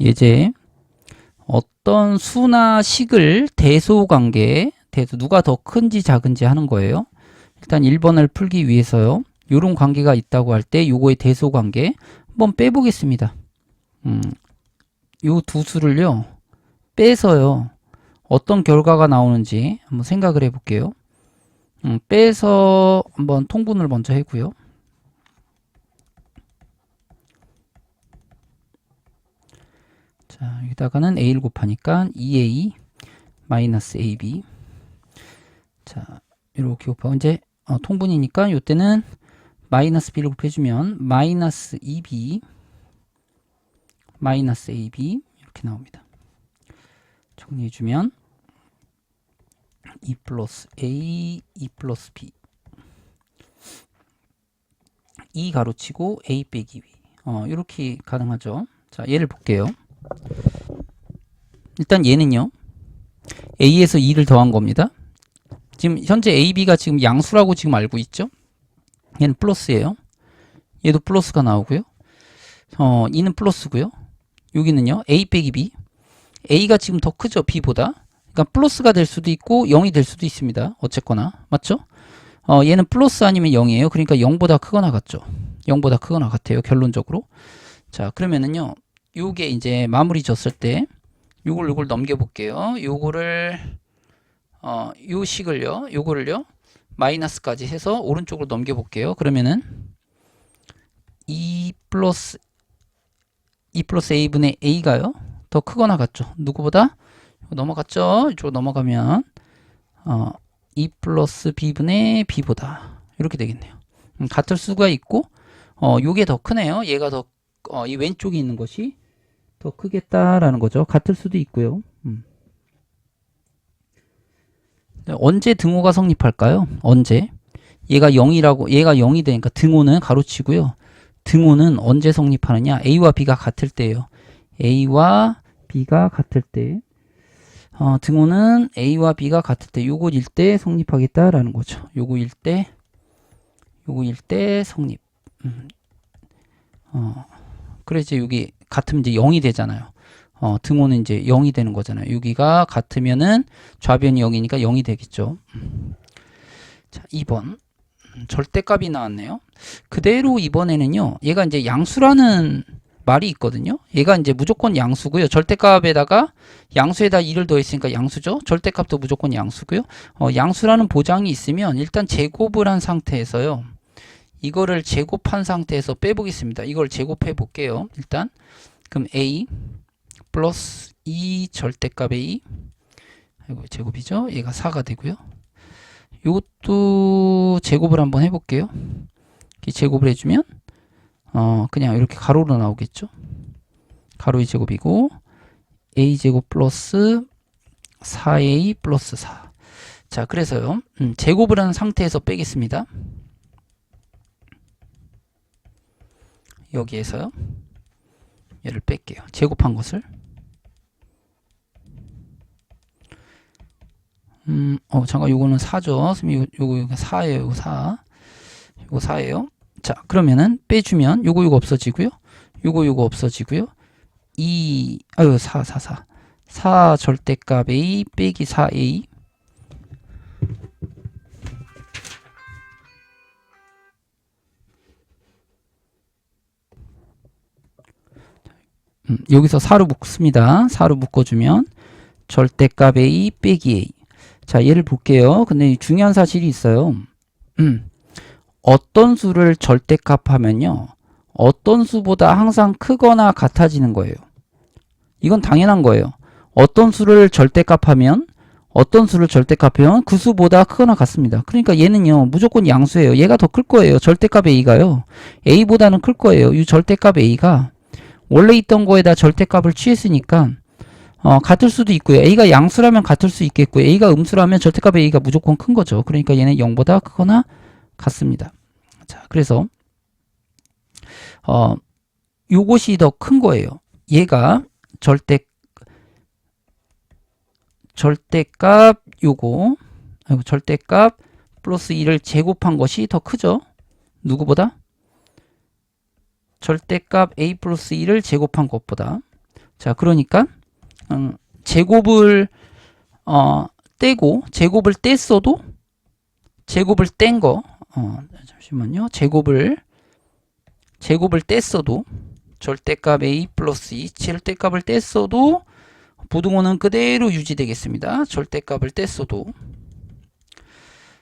예제 어떤 수나 식을 대소 관계 대소 누가 더 큰지 작은지 하는 거예요. 일단 1번을 풀기 위해서요. 요런 관계가 있다고 할 때 요거의 대소 관계 한번 빼보겠습니다. 음, 요 두 수를요. 빼서요. 어떤 결과가 나오는지 한번 생각을 해볼게요. 음, 빼서 한번 통분을 먼저 해고요. 자, 여기다가는 a를 곱하니까 2a 마이너스 ab 자, 이렇게 곱하고 이제 어, 통분이니까 이때는 마이너스 b를 곱해주면 마이너스 2b 마이너스 ab 이렇게 나옵니다. 정리해주면 2 플러스 a 2 플러스 b 2 가로치고 a 빼기 b 어, 이렇게 가능하죠. 자, 얘를 볼게요. 일단 얘는요. a에서 2를 더한 겁니다. 지금 현재 ab가 지금 양수라고 지금 알고 있죠. 얘는 플러스예요. 얘도 플러스가 나오고요. 어, 2는 플러스고요. 여기는요. a 빼기 b. a가 지금 더 크죠. b보다. 그러니까 플러스가 될 수도 있고 0이 될 수도 있습니다. 어쨌거나. 맞죠? 어, 얘는 플러스 아니면 0이에요. 그러니까 0보다 크거나 같죠. 0보다 크거나 같아요. 결론적으로. 자, 그러면은요. 요게 이제 마무리 졌을 때 요걸 요걸 넘겨 볼게요. 요거를 어, 요 식을요. 요거를요. 마이너스까지 해서 오른쪽으로 넘겨 볼게요. 그러면은 2 플러스 2 플러스 a분의 a가요. 더 크거나 같죠. 누구보다 넘어갔죠. 이쪽으로 넘어가면 어, 2 플러스 b분의 b보다 이렇게 되겠네요. 음, 같을 수가 있고 어, 요게 더 크네요. 얘가 더 어, 이 왼쪽에 있는 것이 더 크겠다라는 거죠. 같을 수도 있고요. 음. 언제 등호가 성립할까요? 언제? 얘가 0이라고 얘가 0이 되니까 등호는 가로치고요. 등호는 언제 성립하느냐? a와 b가 같을 때예요. a와 b가 같을 때. 어, 등호는 a와 b가 같을 때 요거일 때 성립하겠다라는 거죠. 요거일 때 요거일 때 성립. 음. 어, 그래서 여기 같으면 이제 0이 되잖아요. 어, 등호는 이제 0이 되는 거잖아요. 여기가 같으면은 좌변이 0이니까 0이 되겠죠. 자, 2번. 음, 절대값이 나왔네요. 그대로 이번에는요. 얘가 이제 양수라는 말이 있거든요. 얘가 이제 무조건 양수고요. 절대값에다가 양수에다 2를 더했으니까 양수죠. 절대값도 무조건 양수고요. 어, 양수라는 보장이 있으면 일단 제곱을 한 상태에서요. 이거를 제곱한 상태에서 빼보겠습니다. 이걸 제곱해 볼게요. 일단 그럼 a 플러스 2 절대값 a 이거 제곱이죠. 얘가 4가 되고요. 이것도 제곱을 한번 해볼게요. 이렇게 제곱을 해주면 어 그냥 이렇게 가로로 나오겠죠. 가로의 제곱이고 a 제곱 플러스 4a 플러스 4. 자 그래서요. 음, 제곱을 한 상태에서 빼겠습니다. 여기에서요. 얘를 뺄게요. 제곱한 것을. 음, 어, 잠깐 요거는 4죠. 선생님 요거, 요거 4예요. 요거 4. 요거 4예요. 자, 그러면은 빼주면 요거 요거 없어지고요. 요거 요거 없어지고요. 2 아유 4 4 4. 4 절대값 A 빼기 4A 음, 여기서 4로 묶습니다. 4로 묶어주면 절대값 A 빼기 A. 자, 얘를 볼게요. 근데 중요한 사실이 있어요. 음, 어떤 수를 절대값 하면요. 어떤 수보다 항상 크거나 같아지는 거예요. 이건 당연한 거예요. 어떤 수를 절대값 하면 어떤 수를 절대값 하면 그 수보다 크거나 같습니다. 그러니까 얘는요. 무조건 양수예요. 얘가 더 클 거예요. 절대값 A가요. A보다는 클 거예요. 이 절대값 A가 원래 있던 거에다 절대값을 취했으니까 어, 같을 수도 있고요. A가 양수라면 같을 수 있겠고요. A가 음수라면 절대값 A가 무조건 큰 거죠. 그러니까 얘는 0보다 크거나 같습니다. 자, 그래서 어, 요것이 더 큰 거예요. 얘가 절대 절대값 요거 절대값 플러스 2를 제곱한 것이 더 크죠. 누구보다? 절대값 a 플러스 2를 제곱한 것보다 자, 그러니까 음, 제곱을 어, 떼고 제곱을 뗐어도 제곱을 뗀 거, 어, 잠시만요. 제곱을 제곱을 뗐어도 절대값 a 플러스 2 절대값을 뗐어도 부등호는 그대로 유지되겠습니다. 절대값을 뗐어도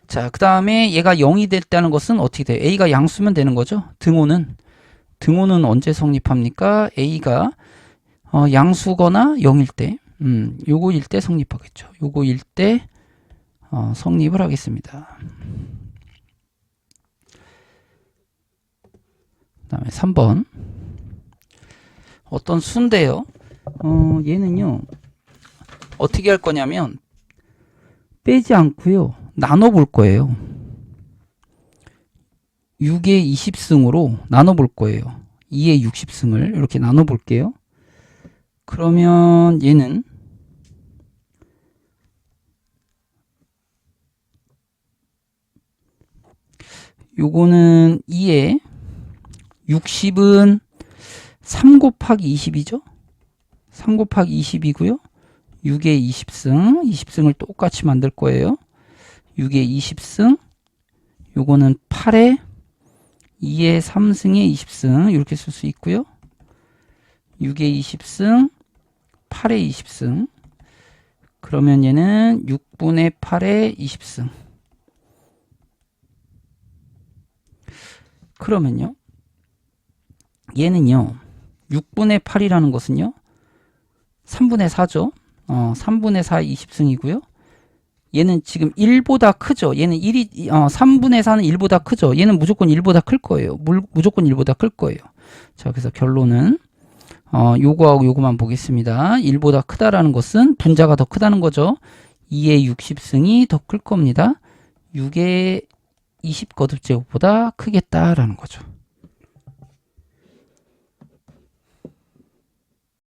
자, 그 다음에 얘가 0이 됐다는 것은 어떻게 돼요? a가 양수면 되는 거죠. 등호는 등호는 언제 성립합니까? a가 어, 양수거나 0일 때, 음, 요거일 때 성립하겠죠. 요거일 때 어, 성립을 하겠습니다. 그 다음에 3번 어떤 수인데요. 어, 얘는요 어떻게 할 거냐면 빼지 않고요 나눠 볼 거예요. 6의 20승으로 나눠 볼 거예요. 2의 60승을 이렇게 나눠 볼게요. 그러면 얘는 요거는 2에 60은 3 곱하기 20이죠? 3 곱하기 20이고요. 6의 20승, 20승을 똑같이 만들 거예요. 6의 20승, 요거는 8에 2의 3승의 20승 이렇게 쓸 수 있고요. 6의 20승, 8의 20승. 그러면 얘는 6분의 8의 20승. 그러면요. 얘는요. 6분의 8이라는 것은요. 3분의 4죠. 어, 3분의 4 20승이고요. 얘는 지금 1보다 크죠. 얘는 1이 어, 3분의 4는 1보다 크죠. 얘는 무조건 1보다 클 거예요. 물, 무조건 1보다 클 거예요. 자, 그래서 결론은 어, 요거하고 요거만 보겠습니다. 1보다 크다라는 것은 분자가 더 크다는 거죠. 2의 60승이 더 클 겁니다. 6의 20 거듭제곱보다 크겠다라는 거죠.